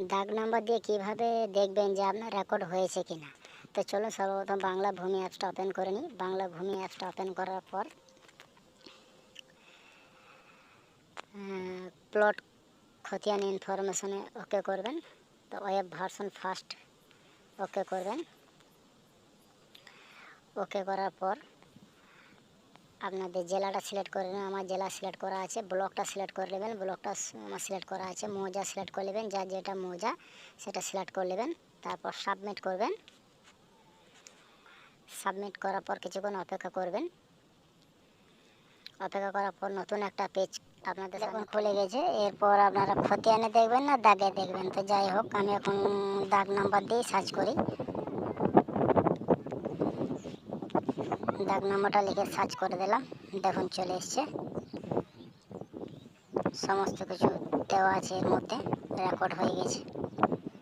দাগ নাম্বার দিয়ে কীভাবে দেখবেন যে আপনার রেকর্ড হয়েছে কিনা? তো চলুন সর্বপ্রথম বাংলা ভূমি অ্যাপসটা ওপেন করে নিই। বাংলা ভূমি অ্যাপসটা ওপেন করার পর প্লট খতিয়ান ইনফরমেশনে ওকে করবেন। তো ওয়েব ভার্সন ফার্স্ট ওকে করবেন। ওকে করার পর আপনাদের জেলাটা সিলেক্ট করে নেবেন আমার জেলা সিলেক্ট করা আছে ব্লকটা সিলেক্ট করে নেবেন ব্লকটা আমার সিলেক্ট করা আছে মৌজা সিলেক্ট করে নেবেন যার যেটা মৌজা সেটা সিলেক্ট করে নেবেন তারপর সাবমিট করবেন। সাবমিট করার পর কিছুক্ষণ অপেক্ষা করবেন। অপেক্ষা করার পর নতুন একটা পেজ আপনাদের এখন খুলে গেছে এরপর আপনারা খতিয়ানে দেখবেন না দাগে দেখবেন। তো যাই হোক আমি এখন দাগ নাম্বার দিয়ে সার্চ করি। দাগ নাম্বারটা লিখে সার্চ করে দিলাম। দেখুন, চলে এসছে। সমস্ত কিছু দেওয়া আছে এর মধ্যে। রেকর্ড হয়ে গেছে।